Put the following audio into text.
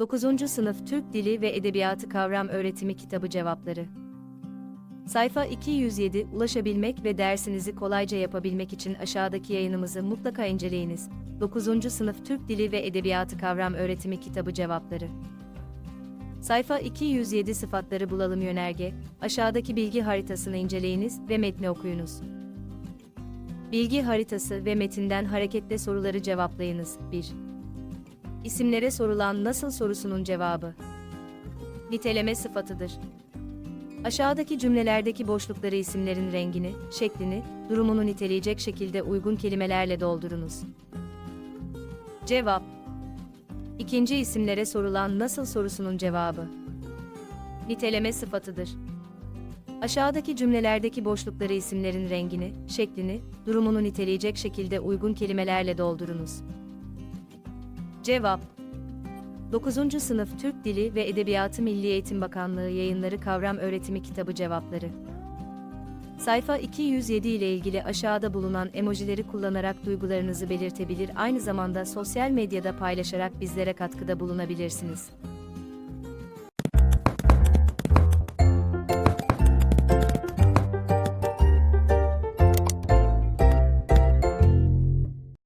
9. Sınıf Türk Dili ve Edebiyatı Kavram Öğretimi Kitabı Cevapları Sayfa 207 Ulaşabilmek ve dersinizi kolayca yapabilmek için aşağıdaki yayınımızı mutlaka inceleyiniz. 9. Sınıf Türk Dili ve Edebiyatı Kavram Öğretimi Kitabı Cevapları Sayfa 207 Sıfatları bulalım yönerge, aşağıdaki bilgi haritasını inceleyiniz ve metni okuyunuz. Bilgi haritası ve metinden hareketle soruları cevaplayınız. 1. İsimlere sorulan nasıl sorusunun cevabı. Niteleme sıfatıdır. Aşağıdaki cümlelerdeki boşlukları isimlerin rengini, şeklini, durumunu niteleyecek şekilde uygun kelimelerle doldurunuz. Cevap İkinci isimlere sorulan nasıl sorusunun cevabı. Niteleme sıfatıdır. Aşağıdaki cümlelerdeki boşlukları isimlerin rengini, şeklini, durumunu niteleyecek şekilde uygun kelimelerle doldurunuz. Cevap 9. Sınıf Türk Dili ve Edebiyatı Milli Eğitim Bakanlığı Yayınları Kavram Öğretimi Kitabı Cevapları Sayfa 207 ile ilgili aşağıda bulunan emojileri kullanarak duygularınızı belirtebilir aynı zamanda sosyal medyada paylaşarak bizlere katkıda bulunabilirsiniz.